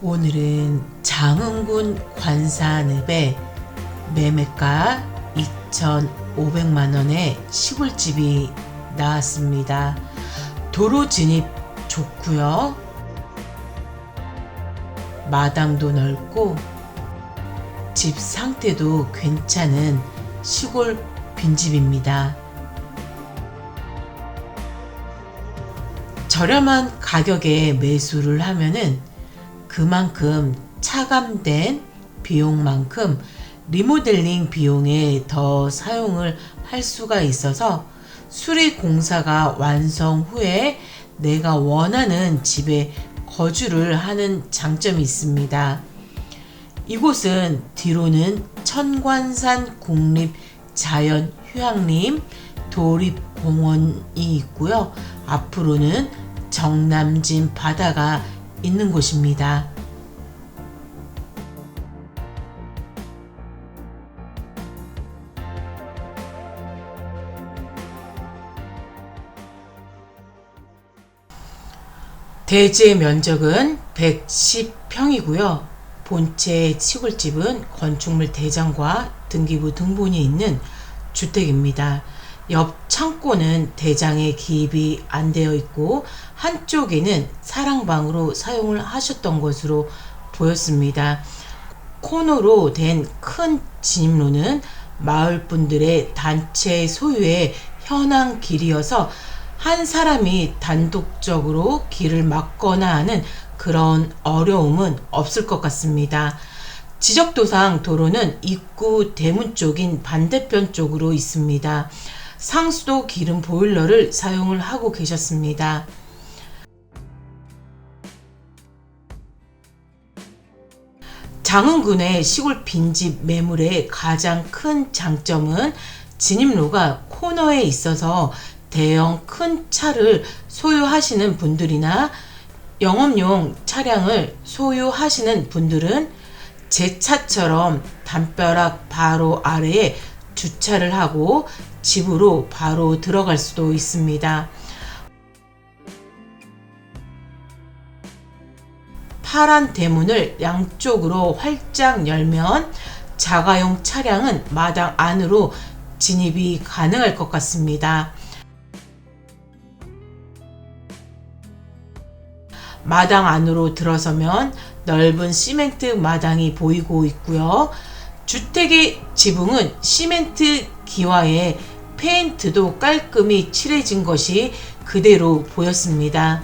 오늘은 장흥군 관사읍에 매매가 2,500만 원의 시골집이 나왔습니다. 도로 진입 좋고요. 마당도 넓고 집 상태도 괜찮은 시골 빈집입니다. 저렴한 가격에 매수를 하면은 그만큼 차감된 비용만큼 리모델링 비용에 더 사용을 할 수가 있어서 수리 공사가 완성 후에 내가 원하는 집에 거주를 하는 장점이 있습니다. 이곳은 뒤로는 천관산 국립 자연 휴양림 도립공원이 있고요. 앞으로는 정남진 바다가 있는 곳입니다. 대지의 면적은 110평이고요. 본체 시골집은 건축물 대장과 등기부 등본이 있는 주택입니다. 옆 창고는 대장에 기입이 안 되어 있고 한쪽에는 사랑방으로 사용을 하셨던 것으로 보였습니다. 코너로 된 큰 진입로는 마을 분들의 단체 소유의 현황 길이어서 한 사람이 단독적으로 길을 막거나 하는 그런 어려움은 없을 것 같습니다. 지적도상 도로는 입구 대문 쪽인 반대편 쪽으로 있습니다. 상수도 기름 보일러를 사용을 하고 계셨습니다. 장흥군의 시골 빈집 매물의 가장 큰 장점은 진입로가 코너에 있어서 대형 큰 차를 소유하시는 분들이나 영업용 차량을 소유하시는 분들은 제 차처럼 담벼락 바로 아래에 주차를 하고 집으로 바로 들어갈 수도 있습니다. 파란 대문을 양쪽으로 활짝 열면 자가용 차량은 마당 안으로 진입이 가능할 것 같습니다. 마당 안으로 들어서면 넓은 시멘트 마당이 보이고 있고요. 주택의 지붕은 시멘트 기와에 페인트도 깔끔히 칠해진 것이 그대로 보였습니다.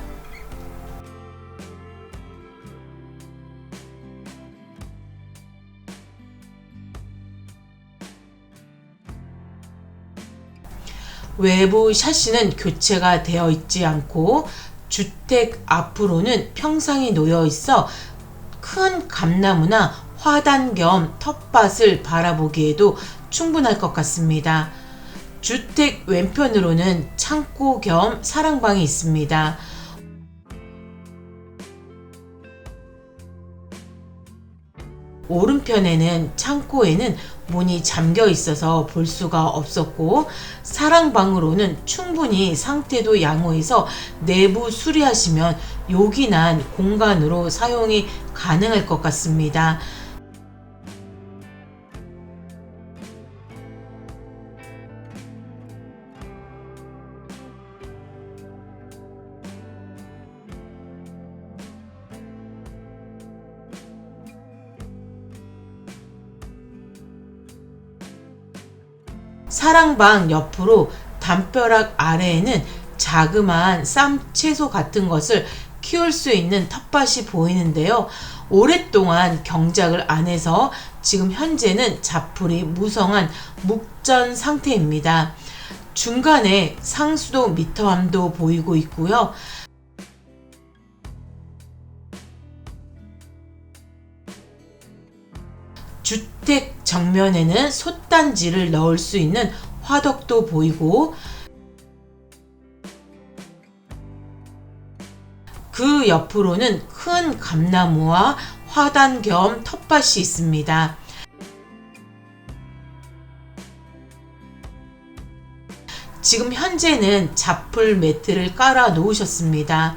외부 샤시는 교체가 되어 있지 않고 주택 앞으로는 평상이 놓여 있어 큰 감나무나 화단 겸 텃밭을 바라보기에도 충분할 것 같습니다. 주택 왼편으로는 창고 겸 사랑방이 있습니다. 오른편에는 창고에는 문이 잠겨 있어서 볼 수가 없었고 사랑방으로는 충분히 상태도 양호해서 내부 수리하시면 요긴한 공간으로 사용이 가능할 것 같습니다. 사랑방 옆으로 담벼락 아래에는 자그마한 쌈 채소 같은 것을 키울 수 있는 텃밭이 보이는데요. 오랫동안 경작을 안 해서 지금 현재는 자풀이 무성한 묵전 상태입니다. 중간에 상수도 미터함도 보이고 있고요. 주택 정면에는 솥단지를 넣을 수 있는 화덕도 보이고 그 옆으로는 큰 감나무와 화단 겸 텃밭이 있습니다. 지금 현재는 잡풀 매트를 깔아 놓으셨습니다.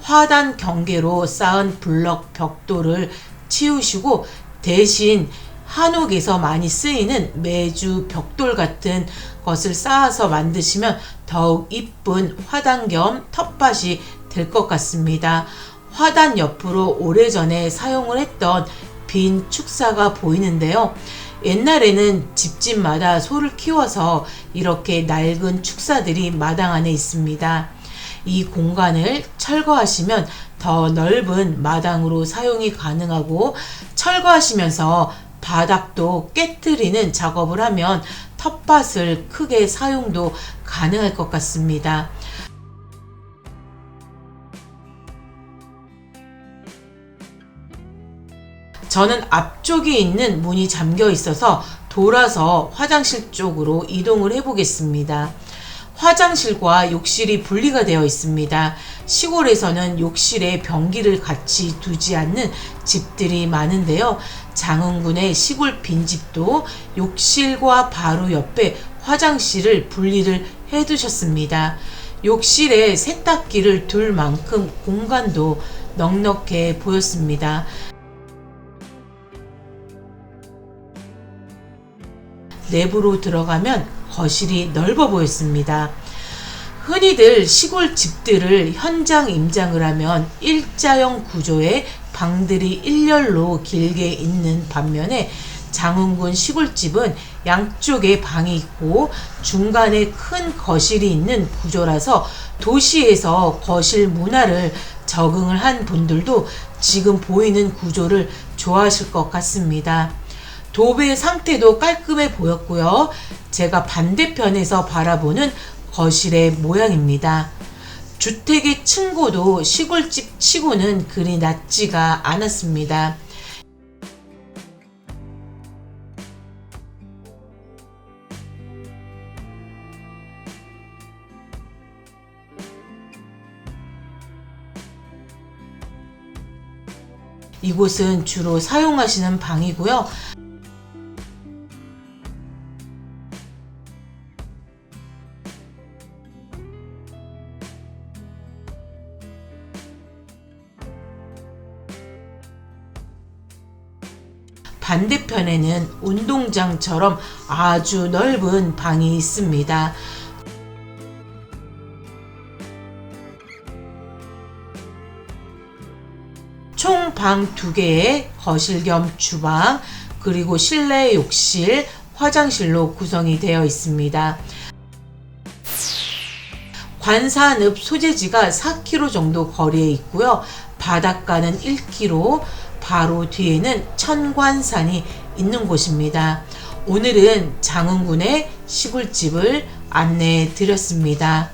화단 경계로 쌓은 블럭 벽돌을 치우시고 대신 한옥에서 많이 쓰이는 메주 벽돌 같은 것을 쌓아서 만드시면 더욱 이쁜 화단 겸 텃밭이 될 것 같습니다. 화단 옆으로 오래전에 사용을 했던 빈 축사가 보이는데요. 옛날에는 집집마다 소를 키워서 이렇게 낡은 축사들이 마당 안에 있습니다. 이 공간을 철거하시면 더 넓은 마당으로 사용이 가능하고 철거하시면서 바닥도 깨뜨리는 작업을 하면 텃밭을 크게 사용도 가능할 것 같습니다. 저는 앞쪽에 있는 문이 잠겨 있어서 돌아서 화장실 쪽으로 이동을 해 보겠습니다. 화장실과 욕실이 분리가 되어 있습니다. 시골에서는 욕실에 변기를 같이 두지 않는 집들이 많은데요. 장흥군의 시골 빈집도 욕실과 바로 옆에 화장실을 분리를 해 두셨습니다. 욕실에 세탁기를 둘 만큼 공간도 넉넉해 보였습니다. 내부로 들어가면 거실이 넓어 보였습니다. 흔히들 시골 집들을 현장 임장을 하면 일자형 구조의 방들이 일렬로 길게 있는 반면에 장흥군 시골집은 양쪽에 방이 있고 중간에 큰 거실이 있는 구조라서 도시에서 거실 문화를 적응을 한 분들도 지금 보이는 구조를 좋아하실 것 같습니다. 도배의 상태도 깔끔해 보였고요. 제가 반대편에서 바라보는 거실의 모양입니다. 주택의 층고도 시골집 치고는 그리 낮지가 않았습니다. 이곳은 주로 사용하시는 방이고요. 반대편에는 운동장처럼 아주 넓은 방이 있습니다. 총 방 두 개의 거실 겸 주방, 그리고 실내 욕실, 화장실로 구성이 되어 있습니다. 관산읍 소재지가 4km 정도 거리에 있고요. 바닷가는 1km, 바로 뒤에는 천관산이 있는 곳입니다. 오늘은 장흥군의 시골집을 안내해 드렸습니다.